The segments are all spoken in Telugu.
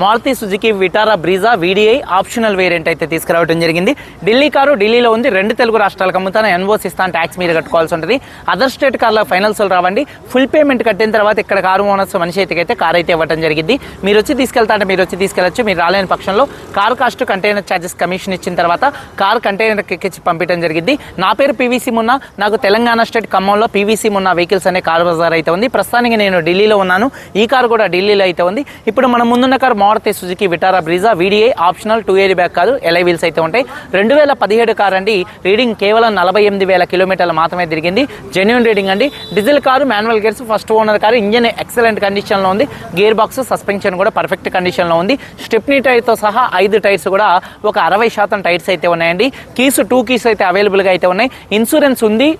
Maruti Suzuki Vitara Brezza VDI optional variant అయితే తీసుకురావడం జరిగింది. ఢిల్లీ కారు ఢిల్లీలో ఉంది. రెండు తెలుగు రాష్ట్రాలకు అమ్ముతాను. ఎన్ఓసి ఇస్తాను. ట్యాక్స్ మీరు కట్టుకోవాల్సి ఉంటుంది. అదర్ స్టేట్ కార్ల ఫైనల్స్ రావండి. ఫుల్ పేమెంట్ కట్టిన తర్వాత ఇక్కడ కారు ఓనర్స్ మనిషి అయితే కార్ అయితే ఇవ్వడం జరిగింది. మీరు వచ్చి తీసుకెళ్తా అంటే మీరు వచ్చి తీసుకెళ్ళచ్చు. మీరు రాలేని పక్షంలో car cost container charges commission ఇచ్చిన తర్వాత కార్ కంటైనర్ ఎక్కించి పంపించడం జరిగింది. నా పేరు పీవీసీ మున్నా. నాకు తెలంగాణ స్టేట్ ఖమ్మంలో పీవీసీ మున్నా వెహికల్స్ అనే కార్ బజార్ అయితే ఉంది. ప్రస్తుతానికి నేను ఢిల్లీలో ఉన్నాను. ఈ కార్ కూడా ఢిల్లీలో అయితే ఉంది. ఇప్పుడు మనం ముందున్న car Maruti Suzuki Vitara Brezza? VDI optional two year back కాదు ఎలై వీల్స్ అయితే ఉంటాయి. రెండు వేల పదిహేడు కార్ అండి రీడింగ్ కేవలం నలభై ఎనిమిది వేల కిలోమీటర్లు మాత్రమే తిరిగింది. జెన్యున్ రీడింగ్ అండి. Diesel car manual gears first owner car engine excellent కండిషన్లో ఉంది. గేర్ బాక్స్ సస్పెన్షన్ కూడా పర్ఫెక్ట్ కండిషన్లో ఉంది. స్టెప్నీ టైర్తో సహా ఐదు టైర్స్ కూడా ఒక అరవై శాతం టైర్స్ అయితే ఉన్నాయండి. కీస్ టూ కీస్ అయితే అవైలబుల్గా అయితే ఉన్నాయి. ఇన్సూరెన్స్ ఉంది.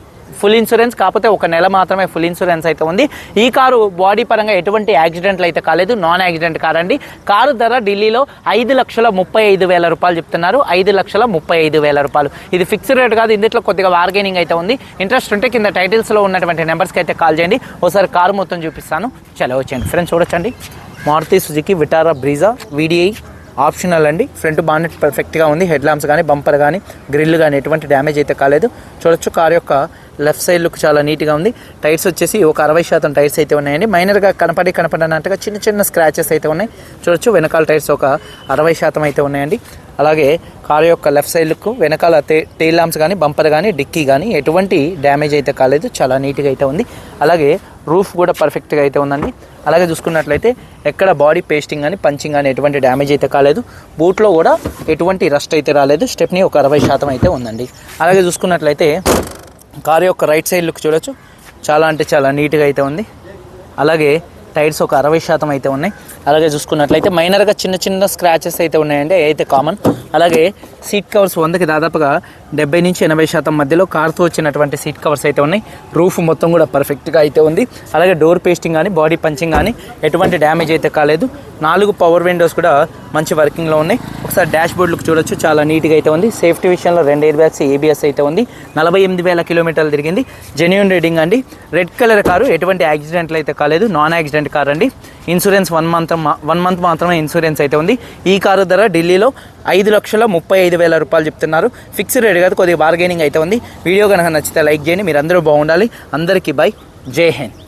ఫుల్ ఇన్సూరెన్స్ కాకపోతే ఒక నెల మాత్రమే ఫుల్ ఇన్సూరెన్స్ అయితే ఉంది. ఈ కారు బాడీ పరంగా ఎటువంటి యాక్సిడెంట్లు అయితే కాలేదు. నాన్ యాక్సిడెంట్ కార్ అండి. కారు ధర ఢిల్లీలో ఐదు లక్షల ముప్పై ఐదు వేల రూపాయలు చెప్తున్నారు. ఐదు లక్షల ముప్పై ఐదు వేల రూపాయలు. ఇది ఫిక్స్డ్ రేట్ కాదు. ఇందులో కొద్దిగా బార్గెనింగ్ అయితే ఉంది. ఇంట్రెస్ట్ ఉంటే కింద టైటిల్స్లో ఉన్నటువంటి నెంబర్స్కి అయితే కాల్ చేయండి. ఒకసారి కారు మొత్తం చూపిస్తాను. చలో వచ్చేయండి. ఫ్రెండ్స్ చూడొచ్చండి. Maruti Suzuki Vitara Brezza VDI optional అండి. ఫ్రంట్ బానెట్ పర్ఫెక్ట్గా ఉంది. హెడ్ లాంప్స్ కానీ బంపర్ కానీ గ్రిల్ కానీ ఎటువంటి డ్యామేజ్ అయితే కాలేదు. చూడొచ్చు కార్ యొక్క లెఫ్ట్ సైడ్ లుక్ చాలా నీట్గా ఉంది. టైర్స్ వచ్చేసి ఒక అరవై శాతం టైర్స్ అయితే ఉన్నాయండి. మైనర్గా కనపడి కనపడినట్టుగా చిన్న చిన్న స్క్రాచెస్ అయితే ఉన్నాయి. చూడొచ్చు వెనకాల టైర్స్ ఒక అరవై శాతం అయితే ఉన్నాయండి. అలాగే కారు యొక్క లెఫ్ట్ సైడ్ లుక్ వెనకాల టే టెయిల్ లాంప్స్ కానీ బంపర్ కానీ డిక్కీ కానీ ఎటువంటి డ్యామేజ్ అయితే కాలేదు. చాలా నీట్గా అయితే ఉంది. అలాగే రూఫ్ కూడా పర్ఫెక్ట్గా అయితే ఉందండి. అలాగే చూసుకున్నట్లయితే ఎక్కడ బాడీ పేస్టింగ్ కానీ పంచింగ్ కానీ ఎటువంటి డ్యామేజ్ అయితే కాలేదు. బూట్లో కూడా ఎటువంటి రస్ట్ అయితే రాలేదు. స్టెప్ని ఒక అరవై శాతం అయితే ఉందండి. అలాగే చూసుకున్నట్లయితే కారు యొక్క రైట్ సైడ్ లుక్ చూడొచ్చు. చాలా అంటే చాలా నీట్గా అయితే ఉంది. అలాగే టైర్స్ ఒక అరవై శాతం అయితే ఉన్నాయి. అలాగే చూసుకున్నట్లయితే మైనర్గా చిన్న చిన్న స్క్రాచెస్ అయితే ఉన్నాయండి. అయితే కామన్. అలాగే సీట్ కవర్స్ వందకి దాదాపుగా డెబ్బై నుంచి ఎనభై శాతం మధ్యలో కార్తో వచ్చినటువంటి సీట్ కవర్స్ అయితే ఉన్నాయి. రూఫ్ మొత్తం కూడా పర్ఫెక్ట్గా అయితే ఉంది. అలాగే డోర్ పేస్టింగ్ కానీ బాడీ పంచింగ్ కానీ ఎటువంటి డ్యామేజ్ అయితే కాలేదు. నాలుగు పవర్ విండోస్ కూడా మంచి వర్కింగ్లో ఉన్నాయి. ఒకసారి డాష్ బోర్డ్ చూడొచ్చు. చాలా నీట్గా అయితే ఉంది. సేఫ్టీ విషయంలో రెండు ఎయిర్ బ్యాగ్స్ ఏబిఎస్ అయితే ఉంది. నలభై ఎనిమిది వేల కిలోమీటర్లు తిరిగింది. జెన్యున్ రీడింగ్ అండి. రెడ్ కలర్ కారు ఎటువంటి యాక్సిడెంట్లు అయితే కాలేదు. నాన్ యాక్సిడెంట్ కార్ అండి. Insurance one month one month మాత్రమే ఇన్సూరెన్స్ అయితే ఉంది. ఈ కారు ధర ఢిల్లీలో ఐదు లక్షల ముప్పై ఐదు వేల రూపాయలు చెప్తున్నారు. ఫిక్స్డ్ రేట్ కాదు కొద్దిగా బార్గెనింగ్ అయితే ఉంది. వీడియో కనుక నచ్చితే లైక్ చేయండి. మీరు అందరూ బాగుండాలి. అందరికీ బై. జై హింద్.